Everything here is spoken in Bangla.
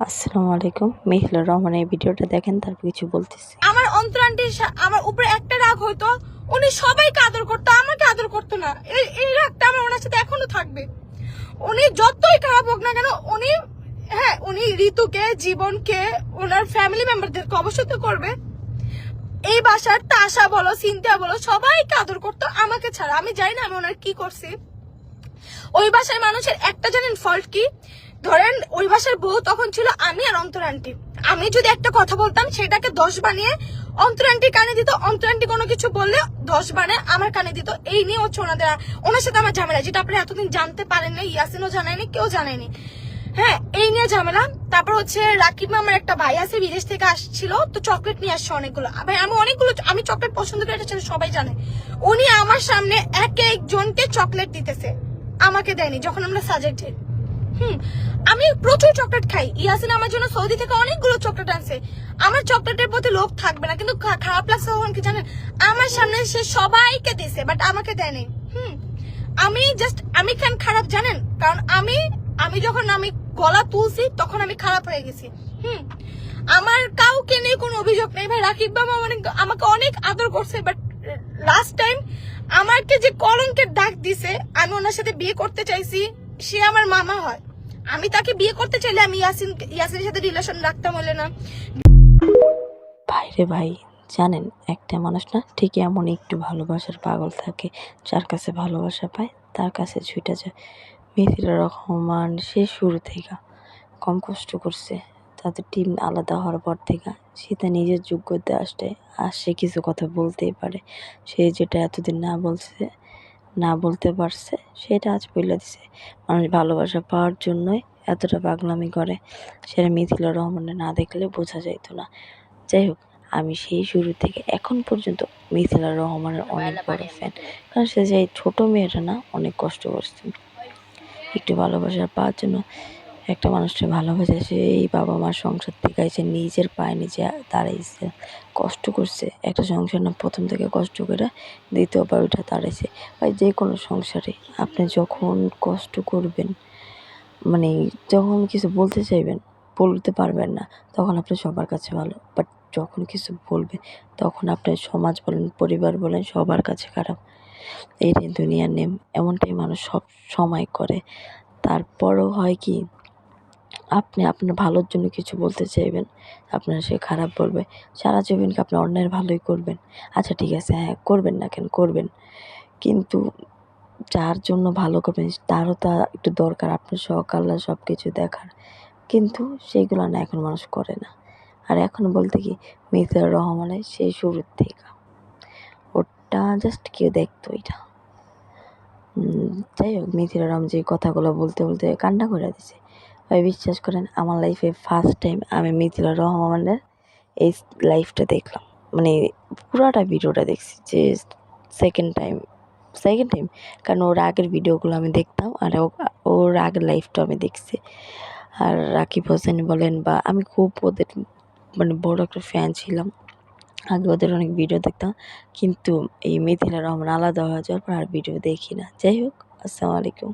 আসসালামু আলাইকুম। মিহিলা রহমান, এই ভিডিওটা দেখেন, তারপর কিছু বলতেছি। আমার অন্তরান্টির সা- আমার উপরে একটা রাগ হইতো, উনি সবাইকে আদর করতো, আমাকে আদর করতো না। এই এই রাগটা আমার ওনার সাথে এখনও থাকবে। উনি যতই খারাপ হোক না কেন, উনি হ্যাঁ উনি ঋতুকে, জীবনকে, ওনার ফ্যামিলি মেম্বারদেরকে অবশ্যই করবে। এই বাসার তাসা বলো, সিনথিয়া বলো, সবাইকে আদর করতো, আমাকে ছাড়া। আমি জানি না আমি ওনার কি করছি। ওই বাসার মানুষের একটা জানেন ফল্ট কি? ধরেন ওই বাসার বউ তখন ছিল আমি আর অন্তর আন্টি আমি যদি একটা কথা বলতাম, সেটাকে দশ বানিয়ে অন্তর আন্টি কানে দিত, অন্তর আন্টি কোনো কিছু বললে দশ বানিয়ে আমার কানে দিত। এই নিয়ে হচ্ছে ওনাদের ওনার সাথে আমার ঝামেলা, যেটা আপনি এতদিন জানতে পারেন না ইয়াসিনও জানায়নি, কেউ জানায়নি। হ্যাঁ এই নিয়ে ঝামেলা। তারপর হচ্ছে রাকিব আমার একটা ভাই আছে, বিদেশ থেকে আসছিল, তো চকলেট নিয়ে আসছে অনেকগুলো। আমি অনেকগুলো, আমি চকলেট পছন্দ করি, এটা সবাই জানে। উনি আমার সামনে এক একজনকে চকলেট দিতেছে। আমাকে দেয়নি, যখন আমরা সাজেক্টেড হুম, আমি প্রচুর চকলেট খাই। ইয়াসিন আমার জন্য সৌদি থেকে অনেকগুলো চকলেট আনছে। আমার চকলেটের প্রতি লোভ থাকবে না, কিন্তু খারাপ লাগছে কখন কি জানেন? আমার সামনে সে সবাইকে দিছে বাট আমাকে দেয়নি হুম, আমি জাস্ট আমি কেন খারাপ জানেন? কারণ আমি আমি যখন আমি গলা তুলছি, তখন আমি খারাপ হয়ে গেছি। হুম, আমার কাউকে নিয়ে কোনো অভিযোগ নেই। ভাই, রাকিব বাবা অনেক আমাকে অনেক আদর করছে বাট লাস্ট টাইম আমাকে যে কলঙ্কের ডাক দিছে, আমি ওনার সাথে বিয়ে করতে চাইছি, সে আমার মামা হয়। আমি তাকে বিয়ে করতে চাইলে আমি ইয়াসিন, ইয়াসিনের সাথে রিলেশন রাখতাম হলে না। ভাইরে ভাই, জানেন, একটা মানুষ না ঠিক এমন একটু ভালোবাসার পাগল থাকে, যার কাছে ভালোবাসা পায়, তার কাছে ছুটে যায়। মিথিলা রহমান, সে শুরু থেকে কম কষ্ট করছে, তাদের টিম আলাদা হওয়ার পর থেকে সে তার নিজের যোগ্যতা আসতে আর সে কিছু কথা বলতেই পারে। সে যেটা এতদিন না বলছে না বলতে পারছে সেটা আজ বলে দিছে। মানুষ ভালোবাসা পাওয়ার জন্যই এতটা পাগলামি করে। সেটা মিথিলা রহমানের না দেখলে বোঝা যাইত না। যাই হোক আমি সেই শুরু থেকে এখন পর্যন্ত মিথিলা রহমানের অনেক বড় ফ্যান কারণ সে যে ছোটো মেয়েটা না অনেক কষ্ট করছে। একটু ভালোবাসা পাওয়ার জন্য একটা মানুষকে ভালোবাসে এই বাবা মার সংসার থেকে নিজের পায়ে নিজে দাঁড়াইছে, কষ্ট করছে। একটা সংসার না, প্রথম থেকে কষ্ট করে দ্বিতীয়বার ওইটা দাঁড়াইছে। বা যে কোনো সংসারে আপনি যখন কষ্ট করবেন মানে যখন কিছু বলতে চাইবেন, বলতে পারবেন না, তখন আপনি সবার কাছে ভালো। বাট যখন কিছু বলবেন তখন আপনার সমাজ বলেন, পরিবার বলেন, সবার কাছে খারাপ। এইটাই দুনিয়ার নেম এমনটাই মানুষ সব সময় করে। তারপরও হয় কি আপনি আপনার ভালোর জন্য কিছু বলতে চাইবেন, আপনার সে খারাপ বলবে, সারা জীবনকে আপনি অন্যের ভালোই করবেন। আচ্ছা ঠিক আছে হ্যাঁ করবেন না কেন, করবেন। কিন্তু যার জন্য ভালো করবেন, তারও তা একটু দরকার, আপনার আল্লাহ সব কিছু দেখার। কিন্তু সেইগুলো না এখন মানুষ করে না। আর এখন বলতে কি মিথিলা রহমানের সেই শুরুর থেকে। ওটা জাস্ট কেউ দেখতো এটা। যাই হোক মিথিলা রহমান যে কথাগুলো বলতে বলতে কান্না করে দিছে। ভাই, বিশ্বাস করেন, আমার লাইফে ফার্স্ট টাইম আমি মিথিলা রহমানের এই লাইফটা দেখলাম। মানে পুরাটা ভিডিওটা দেখছি, যে সেকেন্ড টাইম সেকেন্ড টাইম কারণ ওর আগের ভিডিওগুলো আমি দেখতাম, আর ওর আগের লাইফটা আমি দেখছি। আর রাকিব হোসেন বলেন বা আমি খুব ওদের মানে বড় একটা ফ্যান ছিলাম। আগে ওদের অনেক ভিডিও দেখতাম, কিন্তু এই মিথিলা রহমান আলাদা হয়ে যাওয়ার পর আর ভিডিও দেখি না। যাই হোক, আসসালামু আলাইকুম।